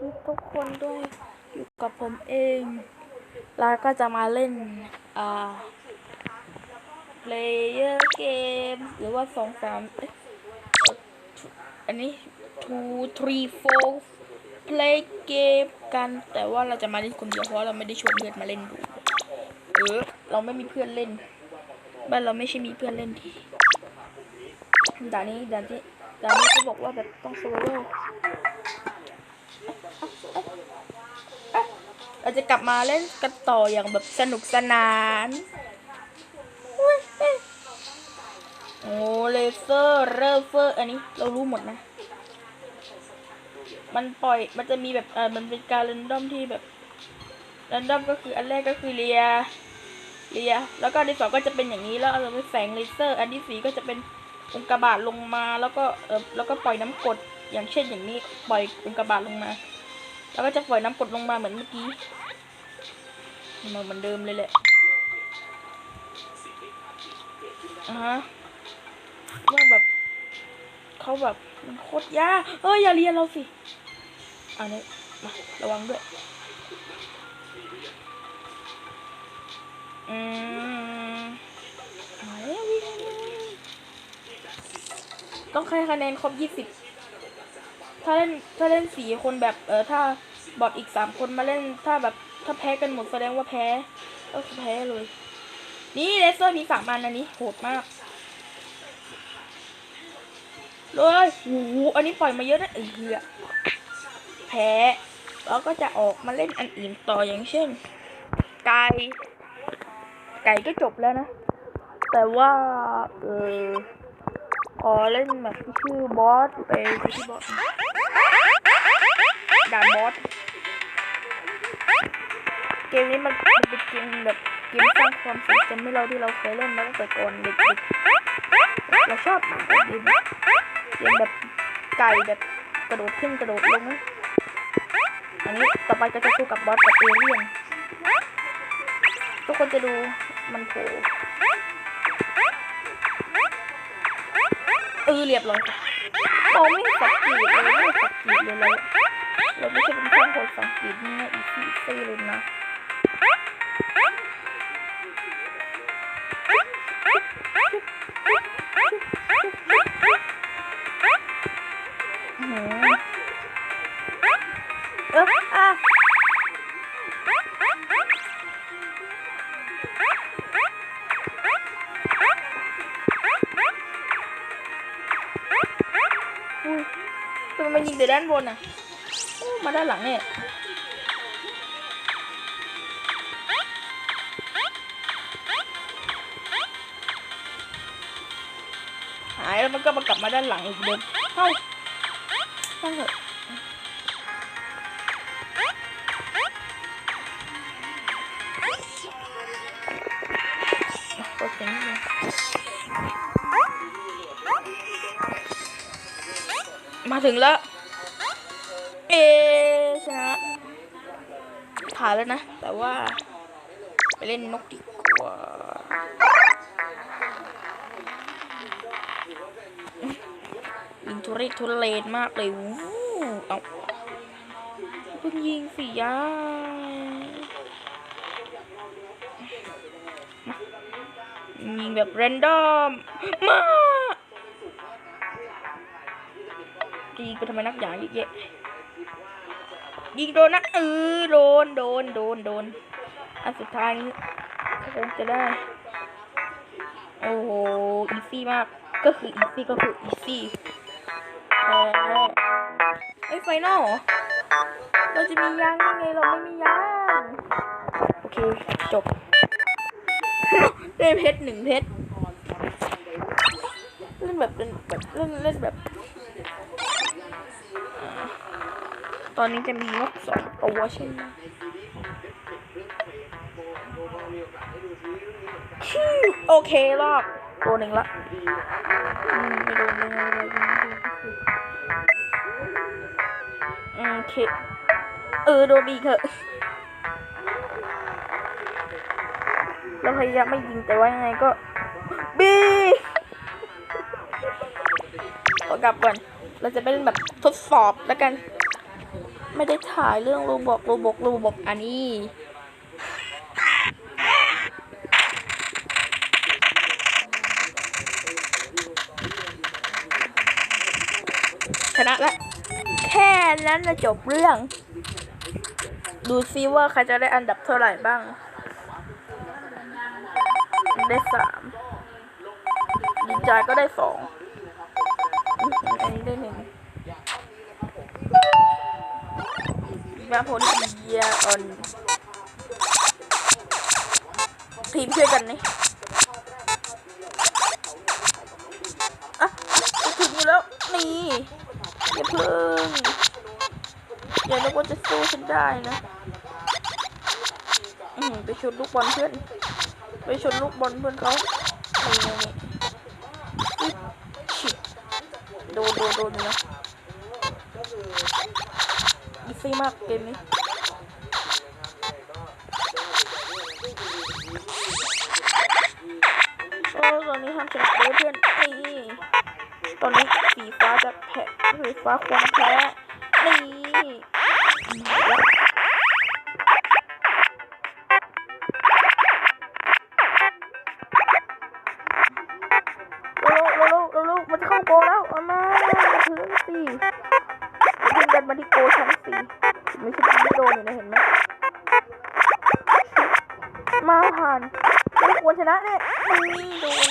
ดีทุกคนด้วยอยู่กับผมเอง แล้วก็จะมาเล่นอ่า player game หรือว่าสองสามอันนี้ two three four play game กันแต่ว่าเราจะมาเล่นคนเดียวเพราะเราไม่ได้ชวนเพื่อนมาเล่นดูเออเราไม่มีเพื่อนเล่นบ้านเราไม่ใช่มีเพื่อนเล่นที่ด่านนี้ด่านที่ด่านนี้เขาบอกว่าแบบต้องโซโล่ เราจะกลับมาเล่นกันต่ออย่างแบบสนุกสนานอุ๊ยเอ๊ะโอ้เลเซอร์เรเฟอร์อันนี้เรารู้หมดนะ มันปล่อยมันจะมีแบบเออมันเป็นการเรนดอมที่แบบเรนดอมก็คืออันแรกก็คือเรียเรียแล้วก็อันที่สองก็จะเป็นอย่างนี้แล้วเราไปแสงเลเซอร์ อันที่สี่ก็จะเป็นอุกกาบาตลงมาแล้วก็เออแล้วก็ปล่อยน้ำกรดอย่างเช่นอย่างนี้ปล่อยอุกกาบาตลงมา แล้วก็จะปล่อยน้ำกดลงมาเหมือนเมื่อกี้มาเหมือนเดิมเลยแหละอ่าฮะว่าแบบเขาแบบมันโคตรยากเอ้ยอย่าเรียนเราสิอันนี้มาระวังด้วยอืมต้องให้คะแนนครบยี่สิบ ถ้าเล่นถ้าเล่นสี่คนแบบเออถ้าบอทอีกสามคนมาเล่นถ้าแบบถ้าแพ้กันหมดแสดงว่าแพ้ก็คือแพ้เลย นี่เลเซอร์มีสามอันอันนี้โหดมากเลยโอ้โหอันนี้ปล่อยมาเยอะนะเออเหี้ยแพ้แล้วก็จะออกมาเล่นอันอื่นต่ออย่างเช่น ไก่ ไก่ก็จบแล้วนะ แต่ว่าเออขอเล่นแบบที่ชื่อบอสไปที่บอส ด่านบอส เกมนี้มันเป็นเกมแบบเกมสร้างความทรงจำให้เราที่เราเคยเล่นมาตั้งแต่ก่อนเด็กๆเราชอบเกมเกมแบบไก่แบบกระโดดขึ้นกระโดดลงอันนี้ต่อไปก็จะสู้กับบอสกับเอเลี่ยนทุกคนจะดูมันโผล่เออเรียบร้อยค่ะเราไม่สังเกตเลยไม่สังเกตเลยเรา เราไม่ใช่เป็นช่างคนสังเกตนี่นะอีซี่ซี่เลยนะอื้อหือเอออะอุ้ยทำไมยิงแต่ด้านบนอะ มาด้านหลังเนี่ยหายแล้วมันก็มากลับมาด้านหลังอีกเดิมเฮ้าช่างเถอะกดเสียงนิดนึงมาถึงแล้ว เอชนะผ่านแล้วนะ แต่ว่า ไปเล่นนกดีกว่ายิงทุเรศทุเรศมากเลยวู้เอาเพิ่งยิงสิยายิงแบบเรนดอม มาจะยิงไปทำไมนักหยาเยอะแยะ ยิงโดนนะเออโดนโดนโดนโดนอันสุดท้ายนี้คงจะได้ โอ้โหอีซี่มากก็คืออีซี่ก็คืออีซี่เออไอไฟนอลเราจะมียางยังไงเราไม่มียางโอเคจบได้เพชรหนึ่งเพชรเล่นแบบเป็นแบบเล่นเล่นแบบ ตอนนี้จะมีนกสองตัวใช่ไหมโอเครอบตัวหนึ่งละโดนไม่โดนไม่โดนไม่โดนอืมโอเค เออ โดนอีกเถอะเราพยายามไม่ยิงแต่ว่ายังไงก็ บีขอกลับก่อน เราจะไปเล่นแบบทดสอบแล้วกัน ไม่ได้ถ่ายเรื่องโรบอกโรบอกโรบอกอันนี้ชนะแล้วแค่นั้นจะจบเรื่อง ดูซิว่าใครจะได้อันดับเท่าไหร่บ้าง ได้สามดินจายก็ได้สองอันนี้ได้หนึ่ง มาโพลีเยออนทีมช่วยกันนี่อะถึงอยู่แล้ว นี่อย่าเพิ่งอย่านึกว่าจะสู้ฉันได้นะ อืมไปชนลูกบอลเพื่อน ไปชนลูกบอลเพื่อนเขานี่นี่นี่ชิโดนโดนโดนอยู่นะ ซี่มากเกมนี้โอ้ตอนนี้ห้ามชนะเลยเพื่อนนี่ตอนนี้สีฟ้าจะแพ้สีฟ้าควรแพ้นี่ มาผ่านไม่ควรชนะเนี่ยโดน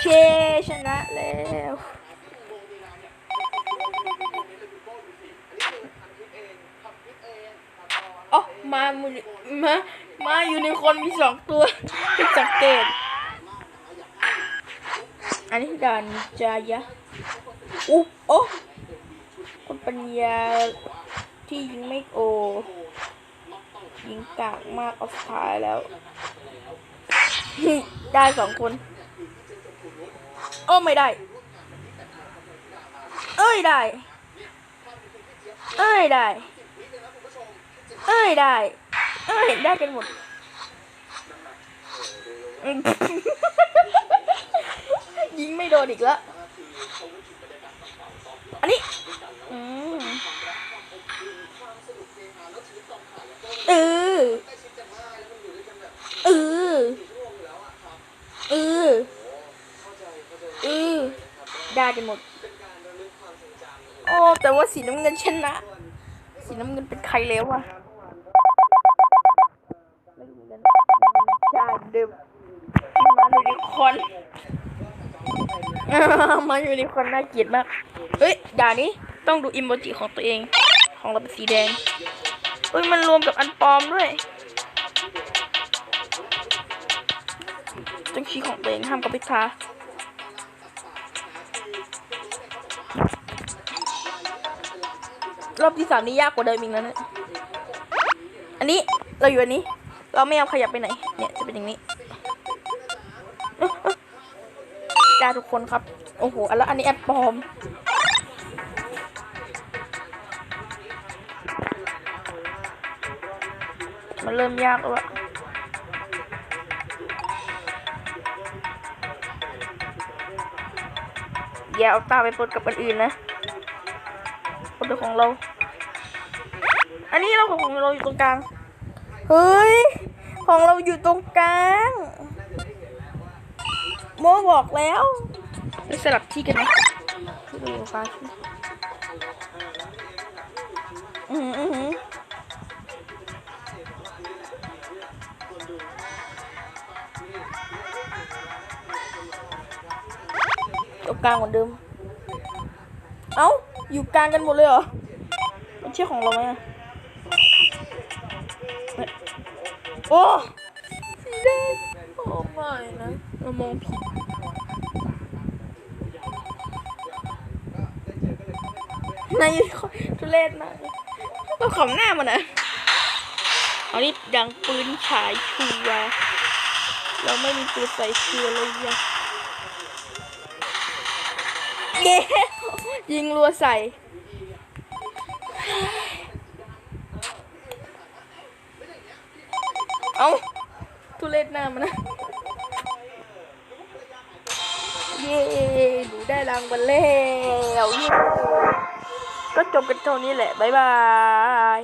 เชชนะแล้วอ๋อมามูมามาอยู่ในคนมีสองตัวผิดสังเกตอันนี้ด่านจายะอุ๊โอ้คนปัญญาที่ยิงไม่โอ ยิงกากมากเอาสุดท้ายแล้ว ได้สองคน โอ้ไม่ได้ เอ้ยได้ เอ้ยได้ เอ้ยได้ เอ้ยได้กันหมดยิงไม่โดนอีกแล้วอันนี้อืมเออ เออเออเออได้กันหมด โอ้ แต่ว่าสีน้ำเงินชนะ สีน้ำเงินเป็นใครแล้วอะไม่รู้กันจาเดิมมาอยู่ในคอนมาอยู่ในคอนน่าเกลียดมาก เฮ้ย ด่านี้ต้องดูอิโมจิของตัวเอง ของเราเป็นสีแดง เฮ้ยมันรวมกับอันปลอมด้วยต้องชี้ของตัวเองห้ามกับพิธารอบที่สามนี่ยากกว่าเดิมอีกแล้วเนี่ยอันนี้เราอยู่อันนี้ เราไม่เอาขยับไปไหน เนี่ยจะเป็นอย่างนี้เอ๊ะเอ๊ะได้ทุกคนครับ โอ้โหอันแล้วอันนี้แอปปลอม มันเริ่มยากแล้วอะอย่าเอาตาไปปนกับอันอื่นนะปนเป็นของเรา อันนี้เราของเราอยู่ตรงกลาง เฮ้ย ของเราอยู่ตรงกลาง โมบอกแล้วไปสลับที่กันไหมที่เราอยู่ฟ้าที่อือหืออื ตรงกลางเหมือนเดิม เอ้า อยู่กลางกันหมดเลยเหรอมันใช่ของเราไหมอะโอ้สีแดงโอ้ไม่นะเรามองผิดนายทุเรศมากเลยเราขำหน้ามันอะเอานี่ดังปืนฉายชัวร์เราไม่มีปืนใส่เชือเลยอะ เย้ยิงรัวใส่ เอาทุเรศหน้ามันนะ เย้หนูได้รางวัลแล้วเย้ก็จบกันเท่านี้แหละ บ๊ายบาย